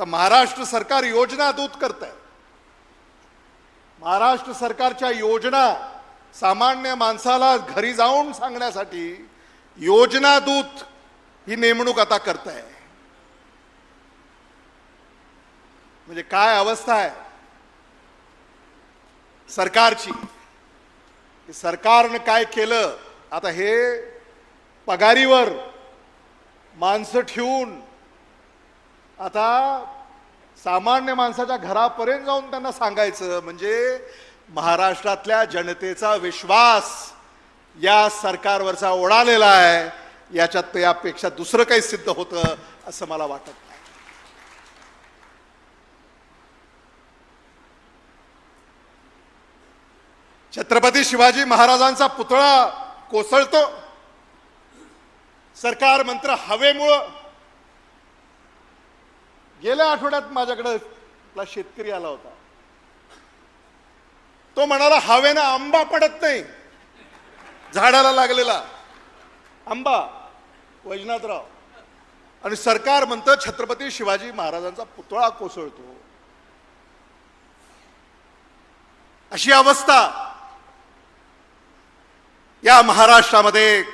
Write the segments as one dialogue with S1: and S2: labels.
S1: तर महाराष्ट्र सरकार योजना दूत करत आहे महाराष्ट्र सरकारच्या योजना सामान्य माणसाला घरी जाऊन सांगण्यासाठी योजना दूत ही नेमणूक आता करत आहे म्हणजे काय अवस्था आहे? सरकारची. सरकारनं काय केलं? आता हे पगारीवर माणसं ठेवून आता सामान्य माणसाच्या घरापर्यंत जाऊन त्यांना सांगायचं म्हणजे महाराष्ट्रातल्या जनतेचा विश्वास या सरकारवरचा ओढालेला आहे याच्यात तर यापेक्षा दुसरं काही सिद्ध होतं असं मला वाटत नाही. छत्रपती शिवाजी महाराजांचा पुतळा कोसळतो. सरकार मंत्र हवेमुळं गेल्या आठवड्यात माझ्याकडं आपला शेतकरी आला होता. तो म्हणाला हवेनं आंबा पडत नाही. झाडाला लागलेला. आंबा वैजनाथराव. आणि सरकार म्हणतं छत्रपती शिवाजी महाराजांचा पुतळा कोसळतो. अशी अवस्था. या महाराष्ट्रामध्ये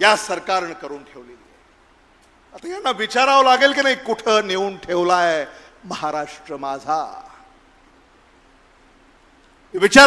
S1: या सरकारनं करून ठेवलेली. आता यांना विचारावं लागेल की नाही कुठं नेऊन ठेवलाय महाराष्ट्र माझा? विचार